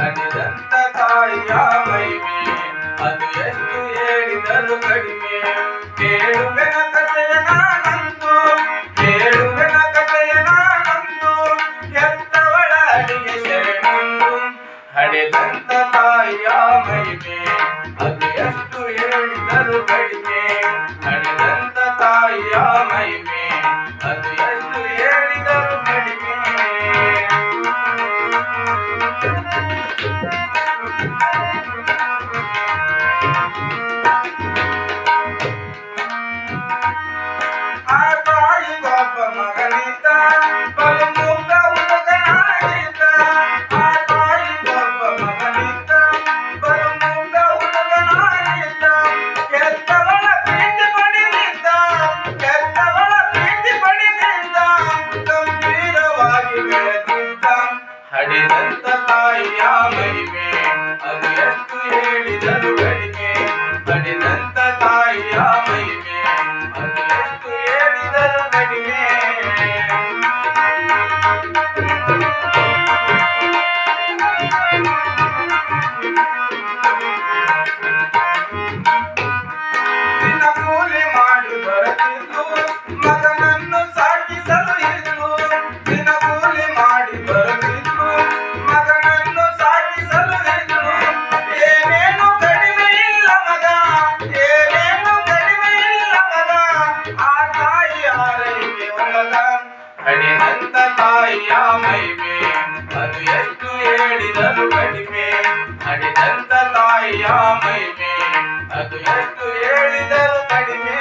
ಕರೆದಂತ ತಾಯಿಯ ಮೈಮೆ ಅದು ಎಷ್ಟು ಹೇಳಿದರು ಕಡಿಮೆ. ಕೇಳುವೆನ ಕಥೆಯ ನಾನಂತು, ಕೇಳುವೆನ ಕಥೆಯ ನಾನಂತು ಎತ್ತವಳ ಅಡಿಗೆ ಶರಣು ಹಡೆದಂತ ತಾಯಿಯ ಮೈಮೆ ಅದು ಎಷ್ಟು ಹೇಳಿದರು ಕಡಿಮೆ. ಹಡಿದಂತ ತಾಯಿಯ ಮಹಿಮೆ ಅದು ಎಷ್ಟು ಹೇಳಿದರು ಹಡಿದಂತ ತಾಯಿಯ ಮಹಿಮೆ ಅದು ಎಷ್ಟು ಹೇಳಿದರು ಕಡಿಮೆ. ಕಡಿದಂತ ತಾಯಿಯ ಮಹಿಮೆ ಅದು ಎಷ್ಟು ಹೇಳಿದರು ಕಡಿಮೆ.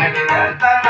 அடிதல் தன